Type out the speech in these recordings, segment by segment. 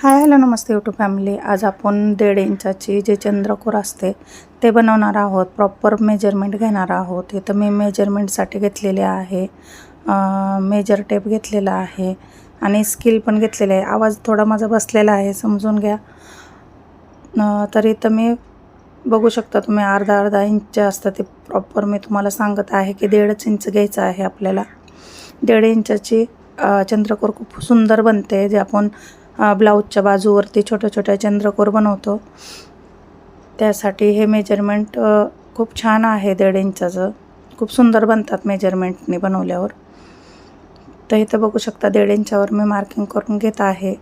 हाय hello नमस्ते YouTube family. आज आपण दीड इंचाची जे चंद्रकोर असते ते बनवणार आहोत. प्रॉपर मेजरमेंट घेणार आहोत. इथं मी मेजरमेंटसाठी घेतलेले आहे. मेजर टेप घेतलेला आहे. आणि स्किल पण घेतलेले आहे. आवाज थोडा माझा बसलेला आहे समजून घ्या. तर इथं मी बघू शकता तुम्ही अर्धा अर्धा इंच असतं ते प्रॉपर मी तुम्हाला सांगत आहे की दीडच इंच घ्यायचं आहे आपल्याला. दीड इंचाची चंद्रकोर खूप सुंदर बनते. जे आपण ब्लाऊजच्या बाजूवरती छोट्या छोट्या चंद्रकोर बनवतो. त्यासाठी हे मेजरमेंट खूप छान आहे दीड इंचाचं. खूप सुंदर बनतात मेजरमेंटने बनवल्यावर. तर इथं बघू शकता दीड इंचावर मी मार्किंग करून घेत आहे.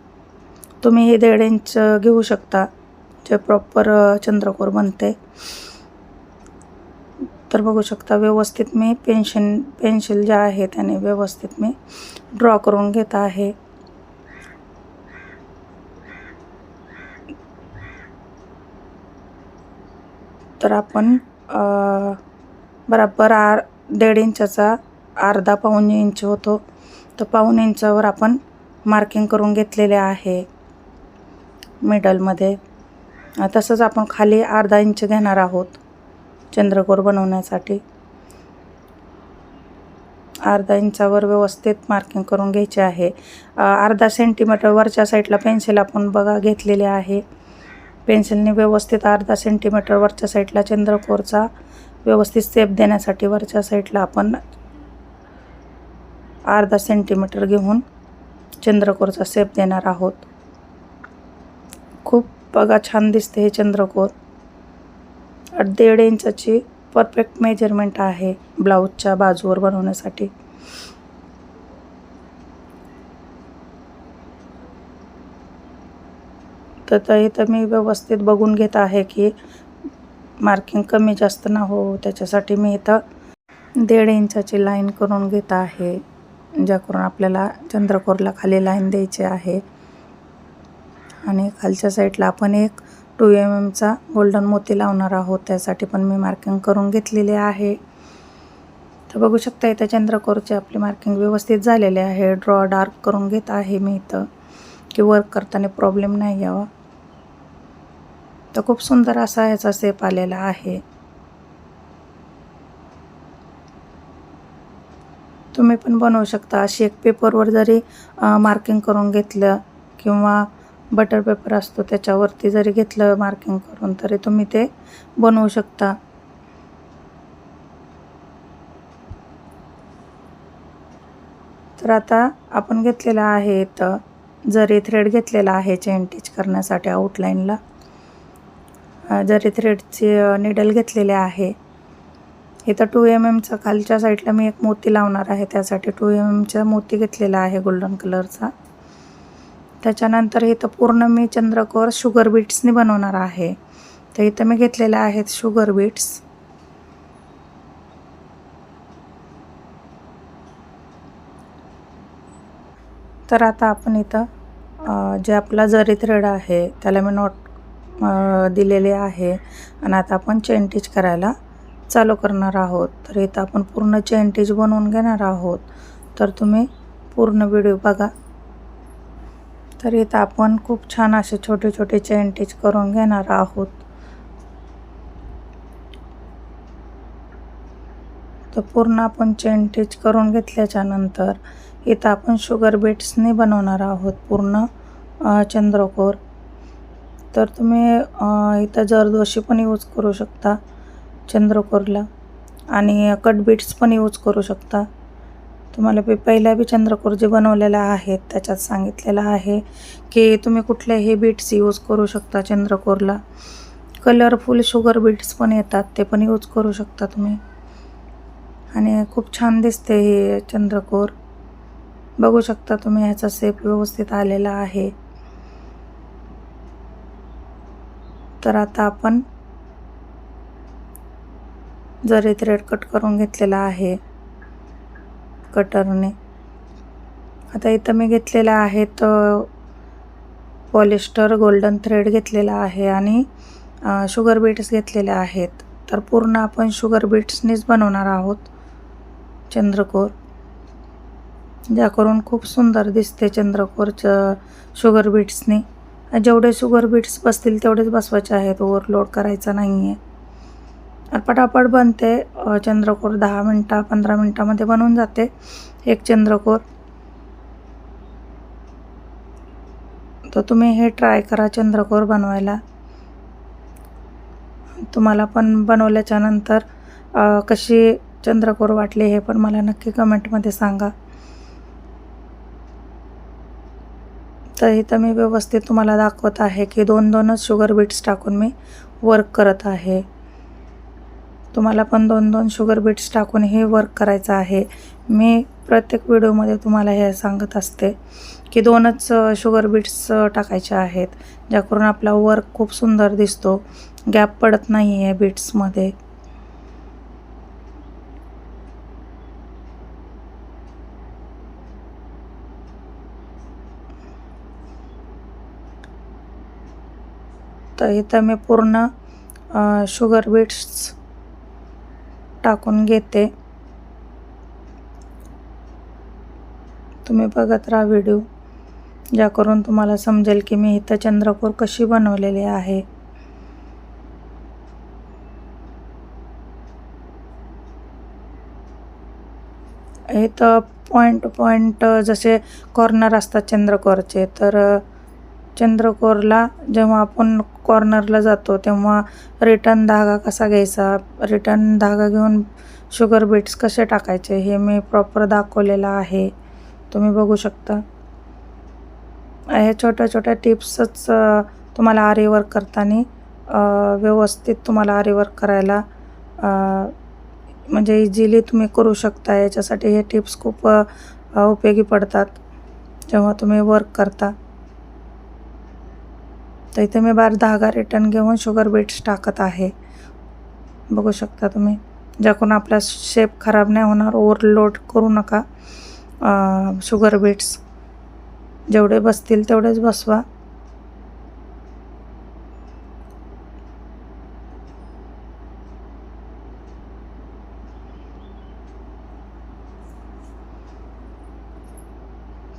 तुम्ही हे दीड इंच घेऊ शकता जे प्रॉपर चंद्रकोर बनते. तर बघू शकता व्यवस्थित मी पेन्शन पेन्सिल जे आहे त्याने व्यवस्थित मी ड्रॉ करून घेत आहे. तर आपण बराबर आर दीड इंचाचा अर्धा पाऊण इंच होतो. तर पाऊण इंचावर आपण मार्किंग करून घेतलेले आहे मिडलमध्ये. तसंच आपण खाली अर्धा इंच घेणार आहोत चंद्रकोर बनवण्यासाठी. अर्धा इंचावर व्यवस्थित मार्किंग करून घ्यायचे आहे. अर्धा सेंटीमीटर वरच्या साईडला पेन्सिल आपण बघा घेतलेले आहे. पेन्सिलने व्यवस्थित अर्धा सेंटीमीटर वरच्या साईडला चंद्रकोरचा व्यवस्थित सेप देण्यासाठी वरच्या साईडला आपण अर्धा सेंटीमीटर घेऊन चंद्रकोरचा सेप देणार आहोत. खूप बघा छान दिसते हे चंद्रकोर. दीड इंचाची परफेक्ट मेजरमेंट आहे ब्लाऊजच्या बाजूवर बनवण्यासाठी. तर तर इथं मी व्यवस्थित बघून घेत आहे की मार्किंग कमी जास्त ना हो त्याच्यासाठी मी इथं दीड इंचाची लाईन करून घेत आहे ज्या करून आपल्याला चंद्रकोरला खाली लाईन द्यायची आहे. आणि खालच्या साईडला आपण एक टू एम एमचा गोल्डन मोती लावणार आहोत त्यासाठी पण मी मार्किंग करून घेतलेले आहे. तर बघू शकता इथं चंद्रकोरचे आपली मार्किंग व्यवस्थित झालेले आहे ड्रॉ डार्क करून घेत आहे मी इथं. की वर्क करताना प्रॉब्लेम नाही यावा तर खूप सुंदर असा ह्याचा सेप आलेला आहे. तुम्ही पण बनवू शकता. अशी एक पेपरवर जरी मार्किंग करून घेतलं किंवा बटर पेपर असतो त्याच्यावरती जरी घेतलं मार्किंग करून तरी तुम्ही ते बनवू शकता. तर आता आपण घेतलेलं आहे तर जरी थ्रेड घेतलेला आहे चेन टिच करण्यासाठी आउटलाईनला जरी थ्रेडचे निडल घेतलेले आहे इथं टू एम एमचा खालच्या साईडला मी एक मोती लावणार आहे त्यासाठी टू एम एमचा मोती घेतलेला आहे गोल्डन कलरचा त्याच्यानंतर इथं पूर्ण मी चंद्रकोर शुगर बीट्सनी बनवणार आहे. तर इथं मी घेतलेल्या आहेत शुगर बीट्स तर आता आपण इथं जे आपला जरी थ्रेड आहे त्याला मी नॉट दिलेले आहे. आणि आता आपण चेन टिच करायला चालू करणार आहोत. तर इथं आपण पूर्ण चेन टिच बनवून घेणार आहोत. तर तुम्ही पूर्ण व्हिडिओ बघा. तर इथं आपण खूप छान असे छोटे छोटे चेन टिच करून घेणार आहोत. तर पूर्ण आपण चेन टिच करून घेतल्याच्या नंतर इथं आपण शुगर बीट्सने बनवणार आहोत पूर्ण चंद्रकोर. तर तुम्ही इथं जरदोशी पण यूज करू शकता चंद्रकोरला आणि कट बीट्स पण यूज करू शकता. तुम्हाला मी पहिल्या बी चंद्रकोर जे बनवलेलं आहेत त्याच्यात सांगितलेलं आहे की तुम्ही कुठल्याही बीट्स यूज करू शकता चंद्रकोरला. कलरफुल शुगर बीट्स पण येतात ते पण यूज करू शकता तुम्ही. आणि खूप छान दिसते हे चंद्रकोर. बघू शकता तुम्ही ह्याचा सेप व्यवस्थित आलेला आहे. तर आता आपण जरी थ्रेड कट करून घेतलेला आहे कटरने आता इथं मी घेतलेलं आहे तर पॉलिस्टर गोल्डन थ्रेड घेतलेला आहे आणि शुगर बीट्स घेतलेले आहेत. तर पूर्ण आपण शुगर बीट्सनीच बनवणार आहोत चंद्रकोर. ज्याकरून खूप सुंदर दिसते चंद्रकोरचं शुगर बीट्सनी जेवढे शुगर बीट्स बसतील तेवढेच बसवायचे आहेत ओव्हरलोड करायचा नाही आहे पटापट बनते चंद्रकोर दहा मिनटा पंधरा मिनटामध्ये बनून जाते एक चंद्रकोर. तर तुम्ही हे ट्राय करा चंद्रकोर बनवायला. तुम्हाला पण बनवल्याच्यानंतर कशी चंद्रकोर वाटली हे पण मला नक्की कमेंटमध्ये सांगा. तर इथं मी व्यवस्थित तुम्हाला दाखवत आहे की दोन दोनच शुगर बीट्स टाकून मी वर्क करत आहे. तुम्हाला पण दोन दोन शुगर बीट्स टाकून हे वर्क करायचं आहे. मी प्रत्येक व्हिडिओमध्ये तुम्हाला हे सांगत असते की दोनच शुगर बीट्स टाकायचे आहेत. ज्याकरून आपला वर्क खूप सुंदर दिसतो. गॅप पडत नाही आहे बीट्समध्ये तर इथं मी पूर्ण शुगर बीट्स टाकून घेते. तुम्ही बघत राहा व्हिडिओ ज्याकरून तुम्हाला समजेल की मी इथं चंद्रपूर कशी बनवलेली आहे. इथं पॉईंट पॉईंट जसे कॉर्नर असतात चंद्रकोरचे तर चंद्रकोरला जेव्हा आपण कॉर्नरला जातो तेव्हा रिटर्न धागा कसा घ्यायचा? रिटर्न धागा घेऊन शुगर बीट्स कसे टाकायचे? हे मी प्रॉपर दाखवलेलं आहे. तुम्ही बघू शकता. ह्या छोट्या छोट्या टिप्सच तुम्हाला आरीवर्क करताना व्यवस्थित तुम्हाला आरीवर्क करायला म्हणजे इझिली तुम्ही करू शकता. याच्यासाठी हे टिप्स खूप उपयोगी पडतात. जेव्हा तुम्ही वर्क करता. तर इथे मी बार धागा रिटर्न घेऊन शुगर बीट्स टाकत आहे. बघू शकता तुम्ही ज्याकडून आपला शेप खराब नाही होणार ओव्हरलोड करू नका. शुगर बीट्स जेवढे बसतील तेवढेच बसवा.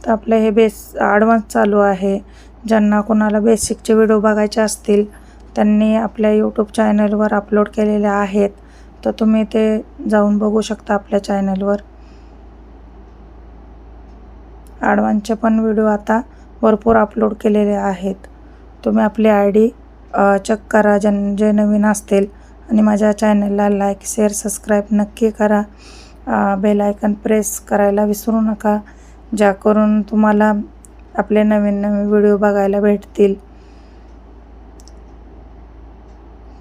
तर आपलं हे बेस ॲडव्हान्स चालू आहे. ज्यांना कोणाला बेसिकचे व्हिडिओ बघायचे असतील त्यांनी आपल्या यूट्यूब चॅनलवर अपलोड केलेले आहेत. तर तुम्ही ते जाऊन बघू शकता आपल्या चॅनलवर ॲडव्हान्सचे पण व्हिडिओ आता भरपूर अपलोड केलेले आहेत. तुम्ही आपली आय डी चेक करा ज्यां जे नवीन असतील. आणि माझ्या चॅनलला लाईक शेअर सबस्क्राईब नक्की करा. बेल आयकन प्रेस करायला विसरू नका. ज्या करून तुम्हाला आपले नवीन नवीन व्हिडिओ बघायला भेटतील.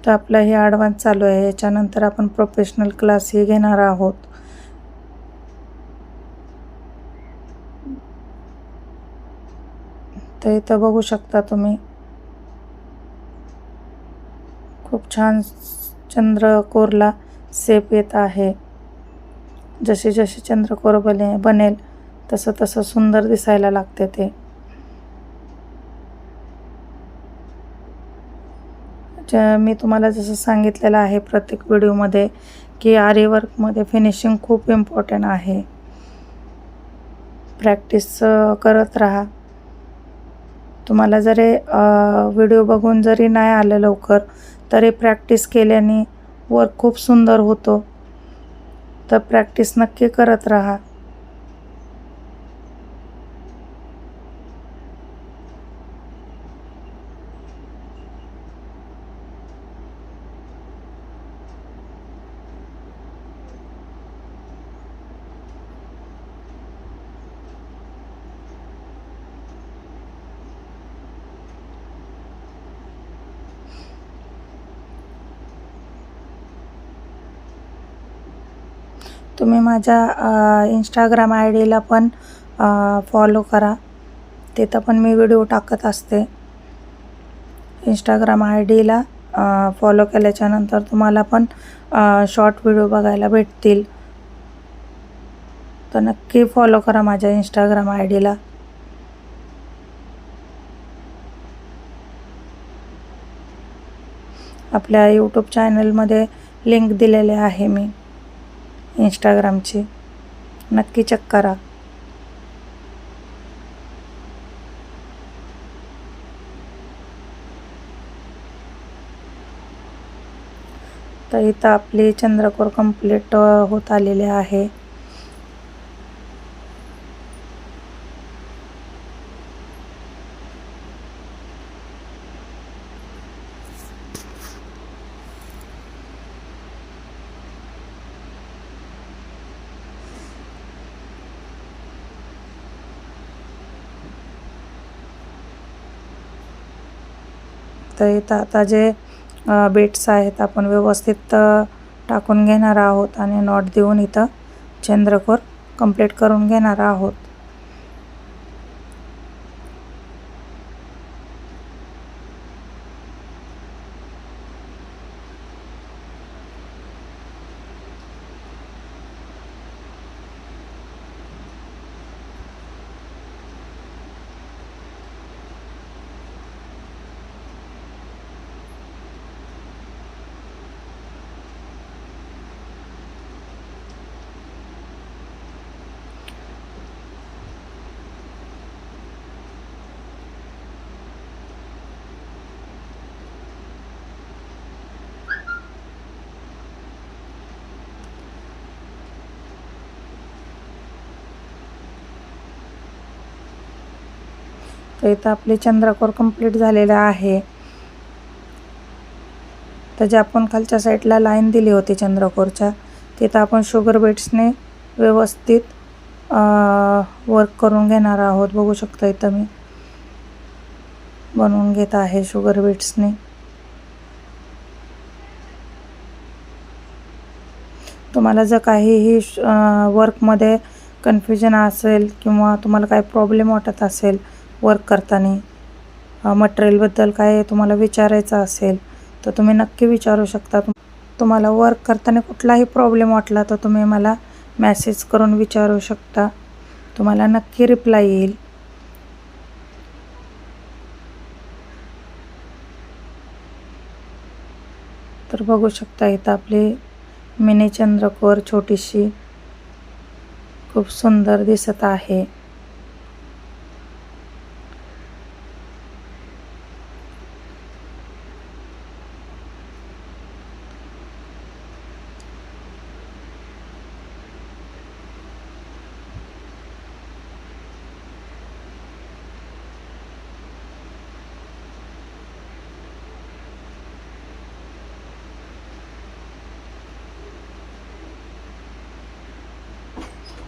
तर आपलं हे ॲडव्हान्स चालू आहे. याच्यानंतर आपण प्रोफेशनल क्लासही घेणार आहोत. तर इथं बघू शकता तुम्ही. खूप छान चंद्रकोरला सेप येत आहे. जसे जसे चंद्रकोर बने बनेल तसं तसं सुंदर दिसायला लागते ते. मी तुम्हाला जसं सांगितलेलं आहे प्रत्येक व्हिडिओमध्ये की आरी वर्कमध्ये फिनिशिंग खूप इम्पॉर्टंट आहे. प्रॅक्टिस करत राहा. तुम्हाला जरी व्हिडिओ बघून जरी नाही आलं लवकर तरी प्रॅक्टिस केल्याने वर्क खूप सुंदर होतो. तर प्रॅक्टिस नक्की करत राहा. तुम्ही माझ्या इंस्टाग्राम आय डीला पण फॉलो करा. तिथं पण मी व्हिडिओ टाकत असते. इंस्टाग्राम आय डीला फॉलो केल्याच्यानंतर तुम्हाला पण शॉर्ट व्हिडिओ बघायला भेटतील. तर नक्की फॉलो करा माझ्या इंस्टाग्राम आय डीला आपल्या यूट्यूब चॅनलमध्ये लिंक दिलेले आहे मी. इंस्टाग्रामची. नक्की चक्करा तर इथं आपली चंद्रकोर कंप्लीट होत आलेले आहे. तर इथं आता जे बेट्स आहेत आपण व्यवस्थित टाकून घेणार आहोत आणि नॉट देऊन इथं चंद्रकोर कंप्लीट करून घेणार आहोत. तर इथं आपले चंद्रकोर कंप्लीट झालेलं आहे. तर जे आपण खालच्या साईडला लाईन दिली होती चंद्रकोरच्या तिथं आपण शुगर बेट्सने व्यवस्थित वर्क करून घेणार आहोत. बघू शकता इथं मी. बनवून घेत आहे शुगर बीट्सने तुम्हाला जर काहीही वर्कमध्ये कन्फ्युजन असेल किंवा तुम्हाला काही प्रॉब्लेम वाटत असेल वर्क करताना मटेरियलबद्दल काय तुम्हाला विचारायचं असेल तर तुम्ही नक्की विचारू शकता. तुम्हाला वर्क करताना कुठलाही प्रॉब्लेम वाटला तर तुम्ही मला मॅसेज करून विचारू शकता. तुम्हाला नक्की रिप्लाय येईल. तर बघू शकता इथं आपली मिनी चंद्रकोर छोटीशी खूप सुंदर दिसत आहे.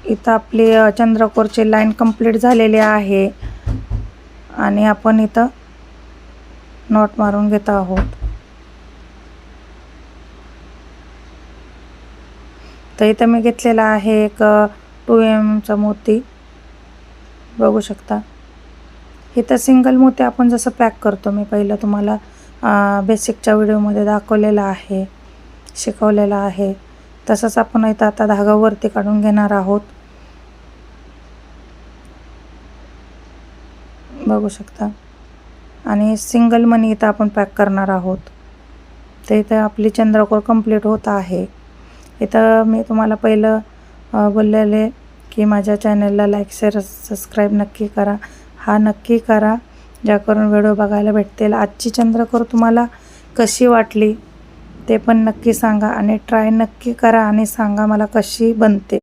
इथं आपली चंद्रकोरचे चंद्रकोरची लाईन कंप्लीट झालेली आहे. आणि आपण इथं नॉट मारून घेत आहोत. तर इथं मी घेतलेला आहे एक टू एमचा मोती. बघू शकता. इथं सिंगल मोती आपण जसं पॅक करतो मी पहिलं तुम्हाला बेसिकच्या व्हिडिओमध्ये दाखवलेला आहे शिकवलेलं आहे. तसंच आपण इथं आता धागा वरती काढून घेणार आहोत. बघू शकता. आणि सिंगल मनी इथं आपण पॅक करणार आहोत. तर इथं आपली चंद्रकोर कंप्लीट होत आहे. इथं मी तुम्हाला पहिलं बोललेले की माझ्या चॅनलला लाईक शेअर सबस्क्राईब नक्की करा. हा नक्की करा. ज्या करून व्हिडिओ बघायला भेटतील. आजची चंद्रकोर तुम्हाला कशी वाटली ते पण नक्की सांगा आणि ट्राय नक्की करा आणि सांगा मला कशी बनते.